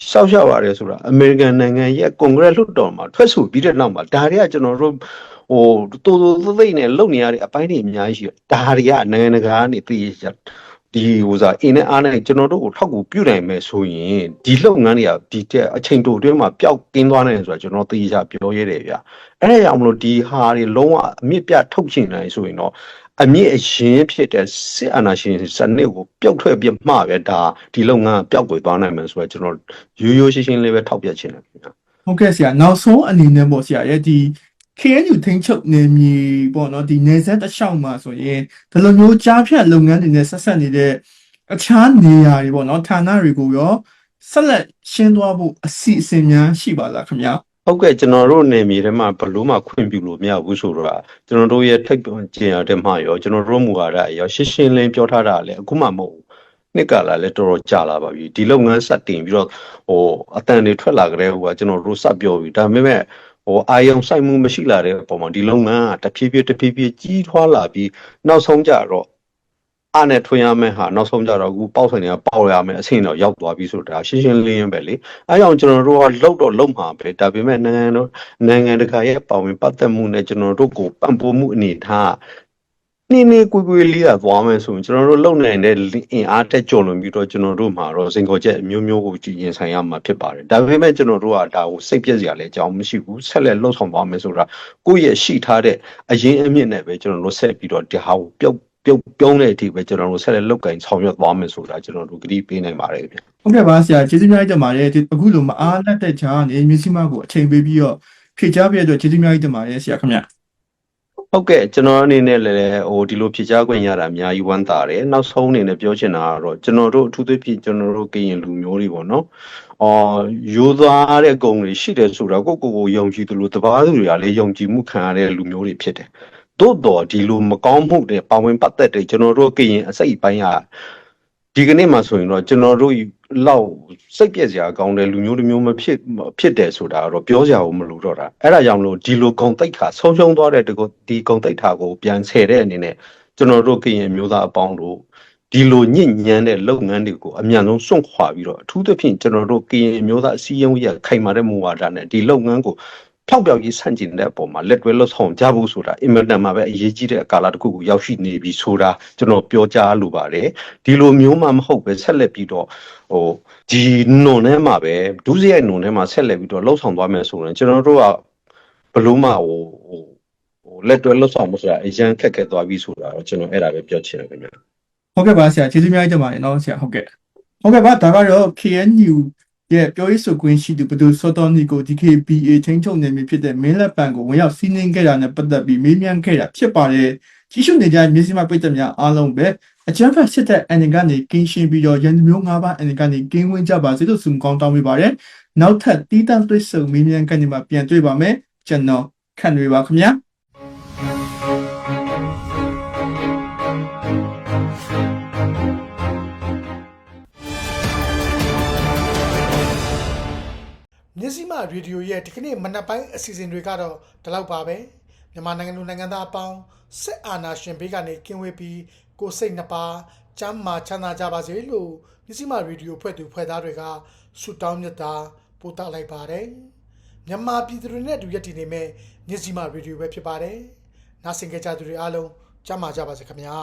ရှောက်ရှောက်ရတယ်ဆိုတာအမေရိကန်နိုင်ငံရဲ့ကွန်ဂရက်လွှတ်တော်မှာထွက်ဆိုပြီးတဲ့နောက်မှာဒါတွေကကျွန်တော်တို့ဟိုတူတူသိသိနဲ့လုပ်နေရတဲ့အပိုင်းတွေအများကြီးရှိတယ်ဒါတွေကနိုင်ငံတကာကနေသိရချက် ဒီဟိုစားအင်းနဲ့အားနဲ့ကျွန်တော်တို့ကိုထောက်ကူပြုနိုင်မယ်ဆိုရင်ဒီလုပ်ငန်းတွေကဒီတဲ့အချိန်တိုအတွင်းမှာပျောက်ကင်းသွားနိုင်တယ်ဆိုတာကျွန်တော်သိရပြောရဲတယ်ဗျအဲ့ဒါကြောင့်မလို့ဒီဟာတွေလုံးဝအမြင့်ပြတ်ထုတ်ချင်နိုင်ဆိုရင်တော့အမြင့်အရင်ဖြစ်တဲ့စစ်အာဏာရှင်စနစ်ကိုပျောက်ထွက်ပြမှပဲဒါဒီလုပ်ငန်းကပျောက်ကွယ်သွားနိုင်မယ်ဆိုတော့ကျွန်တော်ရိုးရိုးရှင်းရှင်းလေးပဲထောက်ပြချင်တယ်ခင်ဗျာဟုတ်ကဲ့ဆရာနောက်ဆုံးအနေနဲ့ပေါ့ဆရာရဲ့ဒီ KNU ထိန်းချုပ်နေမြေပေါ့နော်ဒီနေဆက်တစ်လျှောက်မှာဆိုရင်ဒီလိုမျိုးကြားဖြတ်လုပ်ငန်းတွေနဲ့ဆက်ဆက်နေတဲ့အခြားနေရာတွေပေါ့နော်ဌာနတွေကိုရောဆက်လက်ရှင်းသွားဖို့အစီအစဉ်များရှိပါလားခင်ဗျာဟုတ်ကဲ့ကျွန်တော်တို့နေမြေထဲမှာဘလို့မှခွင့်ပြုလို့မရဘူးဆိုတော့ကျွန်တော်တို့ရဲ့ထိပ်ကျင်ရတဲ့မှာရောကျွန်တော်တို့မူဝါဒအရောရှင်းရှင်းလင်းပြောထားတာလည်းအခုမှမဟုတ်ဘူးနှစ်ကလာလည်းတော်တော်ကြာလာပါပြီဒီလုပ်ငန်းစတင်ပြီးတော့ဟိုအတန်တွေထွက်လာကြတဲ့ဟိုကကျွန်တော်တို့စပြောပြီဒါပေမဲ့ ဟိုအာယုံစိုက်မှုမရှိလာတဲ့အပေါ်မှာဒီလုပ်ငန်းကတဖြည်းဖြည်းတဖြည်းဖြည်းကြီးထွားလာပြီးနောက်ဆုံးကြတော့အားနဲ့ထွင်ရမယ့်ဟာနောက်ဆုံးကြတော့အခုပေါက်ဆိုင်တွေကပေါက်ရမယ်အဆင့်တော့ရောက်သွားပြီဆိုတာရှင်းရှင်းလင်းလင်းပဲလေအဲကြောင့်ကျွန်တော်တို့ကလှုပ်တော့လှုပ်မှာပဲဒါပေမဲ့နိုင်ငံတော်နိုင်ငံတကာရဲ့ပါဝင်ပတ်သက်မှုနဲ့ကျွန်တော်တို့ကိုပံ့ပိုးမှုအနေထား နေနေကွယ်ကွယ်လေးရသွားမယ်ဆိုရင်ကျွန်တော်တို့လုံနိုင်တဲ့အင်အားတက်ကျော်လွန်ပြီးတော့ကျွန်တော်တို့မှာတော့စင်ကောချက်အမျိုးမျိုးကိုကြည်ရင်ဆိုင်ရမှာဖြစ်ပါတယ်ဒါပေမဲ့ကျွန်တော်တို့ကဒါကိုစိတ်ပြည့်စရာလည်းအကြောင်းမရှိဘူးဆက်လက်လှုပ်ဆောင်သွားမယ်ဆိုတာကိုယ့်ရဲ့ရှိထားတဲ့အရင်အမြင့်နဲ့ပဲကျွန်တော်တို့ဆက်ပြီးတော့ဒီဟာကိုပြုတ်ပြုတ်ပြုံးတဲ့အထိပဲကျွန်တော်တို့ဆက်လက်လုပ်ကင်ဆောင်ရွက်သွားမယ်ဆိုတာကျွန်တော်တို့ကတိပေးနိုင်ပါတယ်ဗျဟုတ်ကဲ့ပါဆရာကျေးဇူးများတင်ပါတယ်ဒီအခုလိုမအားလက်တဲ့ကြားနေမြစီမကိုအချိန်ပေးပြီးတော့ဖြည့်ချပြတဲ့အတွက်ကျေးဇူးများတင်ပါတယ်ဆရာခင်ဗျာ ဟုတ်ကဲ့ကျွန်တော်အနေနဲ့လည်းဟိုဒီလိုဖြည့်ချခွင့်ရတာအများကြီးဝမ်းသာတယ်နောက်ဆုံးအနေနဲ့ပြောချင်တာကတော့ကျွန်တော်တို့အထူးသဖြင့်ကျွန်တော်တို့ကရင်လူမျိုးတွေပေါ့နော်အော်ယူသားတဲ့ဂုံတွေရှိတယ်ဆိုတော့ကိုယ့်ကိုယ်ကိုယုံကြည်သလိုတပားသူတွေကလည်းယုံကြည်မှုခံရတဲ့လူမျိုးတွေဖြစ်တယ်သို့တော်ဒီလိုမကောင်းမှုတွေပါဝင်ပတ်သက်တဲ့ကျွန်တော်တို့ကရင်အစိတ်အပိုင်းကဒီကနေ့မှဆိုရင်တော့ကျွန်တော်တို့ လောက်စိတ်ပြည့်စရာကောင်းတဲ့လူမျိုးတစ်မျိုးမဖြစ်ဖြစ်တယ်ဆိုတာကတော့ပြောစရာကိုမလိုတော့တာအဲ့ဒါကြောင့်မလို့ဒီလိုဂုံတိတ်ခါဆုံးရှုံးသွားတဲ့ဒီကိုဒီဂုံတိတ်ခါကိုပြန်ဆယ်တဲ့အနေနဲ့ကျွန်တော်တို့ကရင်မျိုးသားအပေါင်းတို့ဒီလိုညစ်ညမ်းတဲ့လုပ်ငန်းတွေကိုအမြန်ဆုံးစွန့်ခွာပြီးတော့အထူးသဖြင့်ကျွန်တော်တို့ကရင်မျိုးသားအစည်းအဝေးရခိုင်မာတဲ့မူဝါဒနဲ့ဒီလုပ်ငန်းကို ဖြောက်ပြောက်ကြီးဆန့်ကျင်တဲ့အပေါ်မှာလက်တွဲလှုပ်ဆောင်ကြဖို့ဆိုတာအင်မတန်မှပဲအရေးကြီးတဲ့ကာလတစ်ခုကိုရောက်ရှိနေပြီဆိုတာကျွန်တော်ပြောကြားလိုပါတယ်ဒီလိုမျိုးမှမဟုတ်ပဲဆက်လက်ပြီးတော့ဟိုဒီနုံထဲမှာပဲဒုစရိုက်နုံထဲမှာဆက်လက်ပြီးတော့လှုပ်ဆောင်သွားမယ်ဆိုရင်ကျွန်တော်တို့ကဘလို့မှဟိုဟိုဟိုလက်တွဲလှုပ်ဆောင်မှုဆိုတာအရန်ခက်ခဲသွားပြီဆိုတာတော့ကျွန်တော်အဲ့ဒါပဲပြောချင်တယ်ခင်ဗျာဟုတ်ကဲ့ပါဆရာကျေးဇူးများတင်ပါတယ်နော်ဆရာဟုတ်ကဲ့ဟုတ်ကဲ့ပါဒါကတော့ KNU ရဲ့ပြောရေးဆိုခွင့်ရှိသူဘဒူစောတော်နီကို DKBA ချင်းချုပ်နေပြီဖြစ်တဲ့မင်းလက်ပံကိုဝင်ရောက်စီးနင်းခဲ့တာနဲ့ပတ်သက်ပြီးမေးမြန်းခဲ့တာဖြစ်ပါတယ်ကြီးစုနေကြမြစီမပိတ်သက်များအားလုံးပဲအကြမ်းဖက်စစ်တပ်အန်ကနေကင်းရှင်းပြီးတော့ရန်သူမျိုး၅ပါးအန်ကနေကင်းဝင်းကြပါစေလို့ဆုမကောင်းတောင်းပေးပါတယ်နောက်ထပ်တီးတန့်သွေးဆုံမေးမြန်းကနေမှပြန်တွေ့ပါမယ်ကျွန်တော်ခန့်တွေပါခင်ဗျာ မြစည်းမရေဒီယိုရဲ့ဒီကနေ့မနက်ပိုင်းအစီအစဉ်တွေကတော့ဒီလောက်ပါပဲမြန်မာနိုင်ငံလူနိုင်ငံသားအပေါင်းစစ်အာဏာရှင်ဘေးကနေကင်းဝေးပြီးကိုယ်စိတ်နှပါကျမ်းမာချမ်းသာကြပါစေလို့မြစည်းမရေဒီယိုဖွဲ့သူဖွဲ့သားတွေကဆုတောင်းမြတ်တာပို့သလိုက်ပါတယ်မြန်မာပြည်သူတွေနဲ့အတူရက်တည်နေမဲ့မြစည်းမရေဒီယိုပဲဖြစ်ပါတယ်နားဆင်ကြကြသူတွေအားလုံးကျမ်းမာကြပါစေခင်ဗျာ